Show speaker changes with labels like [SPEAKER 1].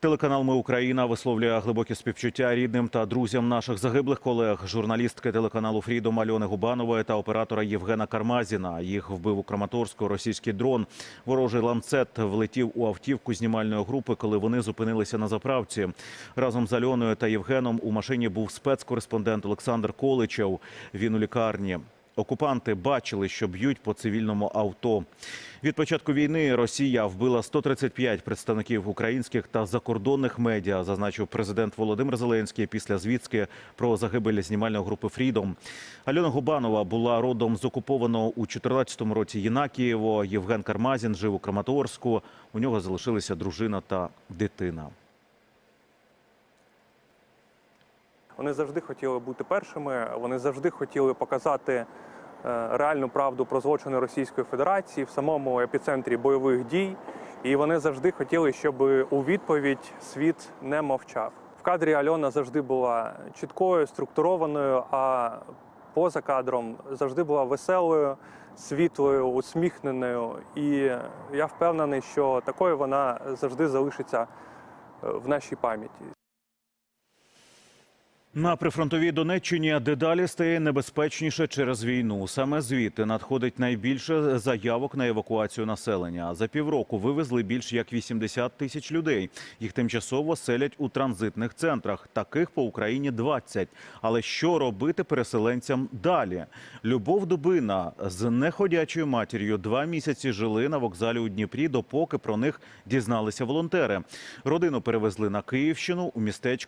[SPEAKER 1] Телеканал Ми Україна висловлює глибокі співчуття рідним та друзям наших загиблих колег, журналістки телеканалу Фрідом Альони Губанової та оператора Євгена Кармазіна. Їх вбив у Краматорську російський дрон. Ворожий ланцет влетів у автівку знімальної групи, коли вони зупинилися на заправці. Разом з Альоною та Євгеном у машині був спецкореспондент Олександр Количев. Він у лікарні. Окупанти бачили, що б'ють по цивільному авто. Від початку війни Росія вбила 135 представників українських та закордонних медіа, зазначив президент Володимир Зеленський після звістки про загибель знімальної групи Фрідом. Альона Губанова була родом з окупованого у 2014 році Єнакієво. Євген Кармазін жив у Краматорську. У нього залишилися дружина та дитина.
[SPEAKER 2] Вони завжди хотіли бути першими. Вони завжди хотіли показати е, реальну правду про злочини Російської Федерації в самому епіцентрі бойових дій. І вони завжди хотіли, щоб у відповідь світ не мовчав. В кадрі Альона завжди була чіткою, структурованою, а поза кадром завжди була веселою, світлою, усміхненою. І я впевнений, що такою вона завжди залишиться е, в нашій пам'яті.
[SPEAKER 1] На прифронтовій Донеччині дедалі стає небезпечніше через війну. Саме звідти надходить найбільше заявок на евакуацію населення. За півроку вивезли більш як 80 тисяч людей. Їх тимчасово селять у транзитних центрах. Таких по Україні 20. Але що робити переселенцям далі? Любов Дубина з неходячою матір'ю два місяці жили на вокзалі у Дніпрі, допоки про них дізналися волонтери. Родину перевезли на Київщину у містечко.